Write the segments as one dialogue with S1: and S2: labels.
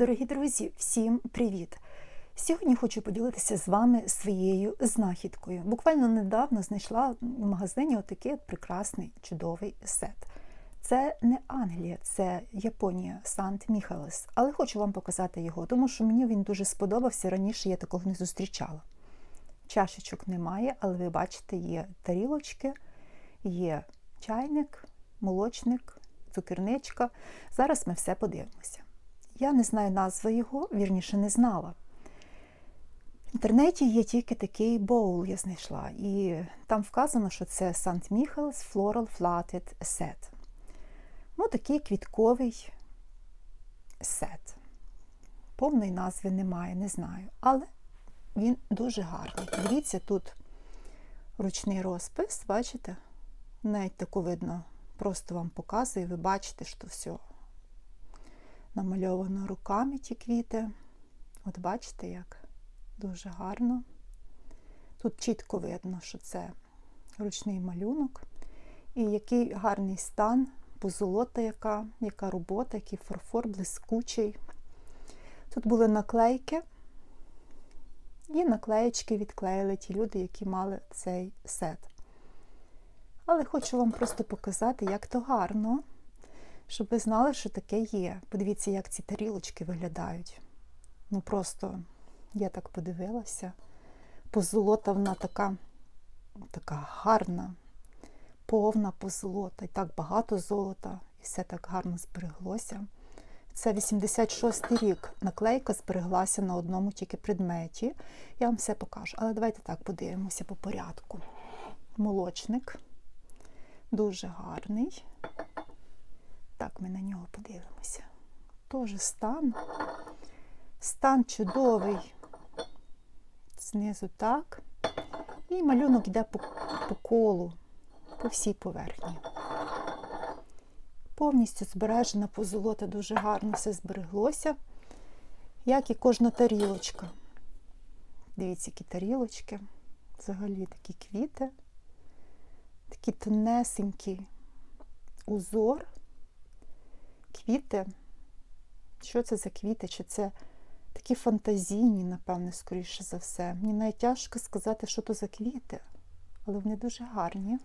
S1: Дорогі друзі, всім привіт! Сьогодні хочу поділитися з вами своєю знахідкою. Буквально недавно знайшла в магазині отакий прекрасний чудовий сет. Це не Англія, це Японія, Сант Міхалес. Але хочу вам показати його, тому що мені він дуже сподобався. Раніше я такого не зустрічала. Чашечок немає, але ви бачите, є тарілочки, є чайник, молочник, цукерничка. Зараз ми все подивимося. Я не знаю назви його, вірніше не знала. В інтернеті є тільки такий боул, я знайшла, і там вказано, що це St. Michael's Floral Flatted Set. Ну, такий квітковий сет. Повної назви немає, не знаю. Але він дуже гарний. Дивіться, тут ручний розпис, бачите? Навіть таку видно, просто вам показую, ви бачите, що все намальовано руками ті квіти. От бачите, як дуже гарно. Тут чітко видно, що це ручний малюнок. І який гарний стан, позолота, яка, яка робота, який фарфор блискучий. Тут були наклейки, і наклеєчки відклеїли ті люди, які мали цей сет. Але хочу вам просто показати, як то гарно щоб ви знали, що таке є. Подивіться, як ці тарілочки виглядають. Ну просто я так подивилася. Позолота вона така, така гарна, повна позолота. І так багато золота, і все так гарно збереглося. Це 86 й рік. Наклейка збереглася на одному тільки предметі. Я вам все покажу. Але давайте так подивимося по порядку. Молочник дуже гарний. Так, ми на нього подивимося. Тоже стан. Стан чудовий. Знизу так. І малюнок йде по, по колу, по всій поверхні. Повністю збережена позолота, дуже гарно все збереглося, як і кожна тарілочка. Дивіться, які тарілочки. Взагалі такі квіти, такі тонесенький узор квіти. Що це за квіти? Чи це такі фантазійні, напевне, скоріше за все. Мені навіть тяжко сказати, що то за квіти, але вони дуже гарні.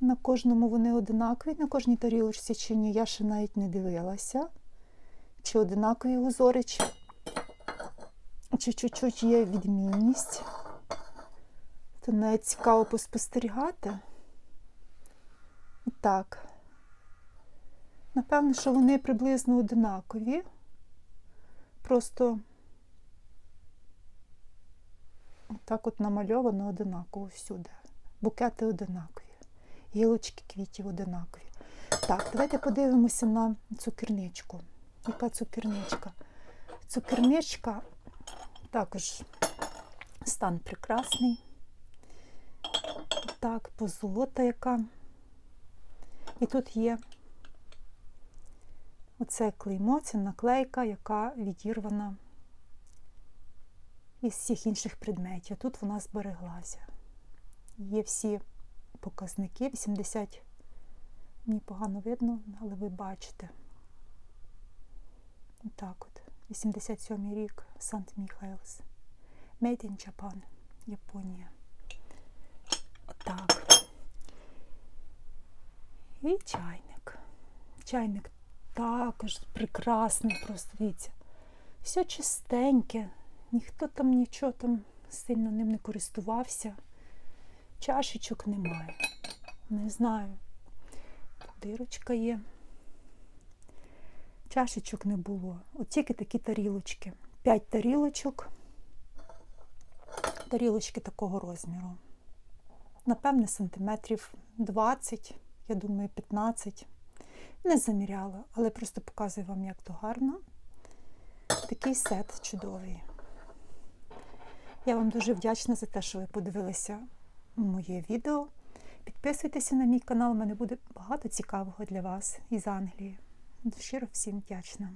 S1: На кожному вони одинакові, на кожній тарілочці чи ні, я ще навіть не дивилася. Чи одинакові узори, чи чуть-чуть є відмінність. То навіть цікаво поспостерігати. Так. Напевно, що вони приблизно одинакові. Просто так от намальовано одинаково всюди. Букети одинакові, гілочки квітів одинакові. Так, давайте подивимося на цукерничку. Яка цукерничка? Цукерничка також стан прекрасний. Так, позолота яка. І тут є Оце клеймо, це наклейка, яка відірвана із всіх інших предметів. Тут вона збереглася. Є всі показники. 80, мені погано видно, але ви бачите. Отак от. 87 рік Сант Міхайлс. Made in Japan, Японія. Отак. І чайник. Чайник також прекрасний, просто дивіться. Все чистеньке, ніхто там нічого там сильно ним не користувався. Чашечок немає. Не знаю. Дирочка є. Чашечок не було. От тільки такі тарілочки. П'ять тарілочок. Тарілочки такого розміру. Напевне, сантиметрів 20, я думаю, 15. Не заміряла, але просто показую вам, як то гарно. Такий сет чудовий. Я вам дуже вдячна за те, що ви подивилися моє відео. Підписуйтеся на мій канал, у мене буде багато цікавого для вас із Англії. Щиро всім вдячна.